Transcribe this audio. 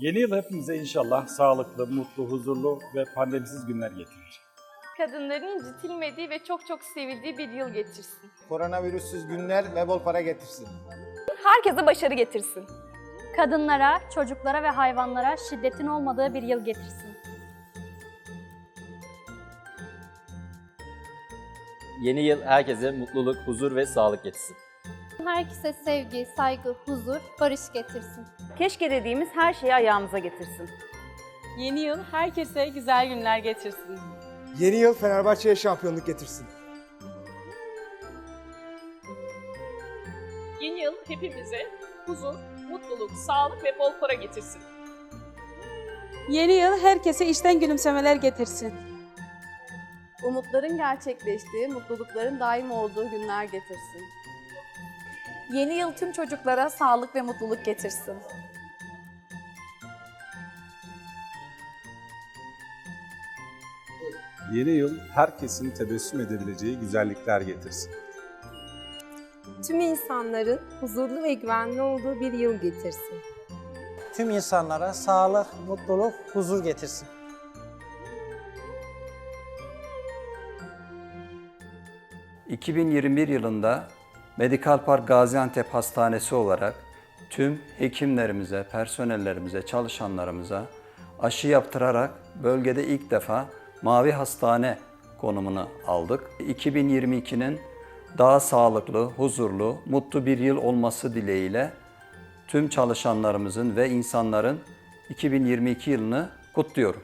Yeni yıl hepimize inşallah sağlıklı, mutlu, huzurlu ve pandemisiz günler getirir. Kadınların incitilmediği ve çok çok sevildiği bir yıl getirsin. Koronavirüsüz günler ve bol para getirsin. Herkese başarı getirsin. Kadınlara, çocuklara ve hayvanlara şiddetin olmadığı bir yıl getirsin. Yeni yıl herkese mutluluk, huzur ve sağlık getirsin. Herkese sevgi, saygı, huzur, barış getirsin. Keşke dediğimiz her şeyi ayağımıza getirsin. Yeni yıl herkese güzel günler getirsin. Yeni yıl Fenerbahçe'ye şampiyonluk getirsin. Yeni yıl hepimize huzur, mutluluk, sağlık ve bol para getirsin. Yeni yıl herkese işten gülümsemeler getirsin. Umutların gerçekleştiği, mutlulukların daim olduğu günler getirsin. Yeni yıl tüm çocuklara sağlık ve mutluluk getirsin. Yeni yıl herkesin tebessüm edebileceği güzellikler getirsin. Tüm insanların huzurlu ve güvenli olduğu bir yıl getirsin. Tüm insanlara sağlık, mutluluk, huzur getirsin. ...2021 yılında Medikal Park Gaziantep Hastanesi olarak tüm hekimlerimize, personellerimize, çalışanlarımıza aşı yaptırarak bölgede ilk defa Mavi Hastane konumunu aldık. 2022'nin daha sağlıklı, huzurlu, mutlu bir yıl olması dileğiyle tüm çalışanlarımızın ve insanların 2022 yılını kutluyorum.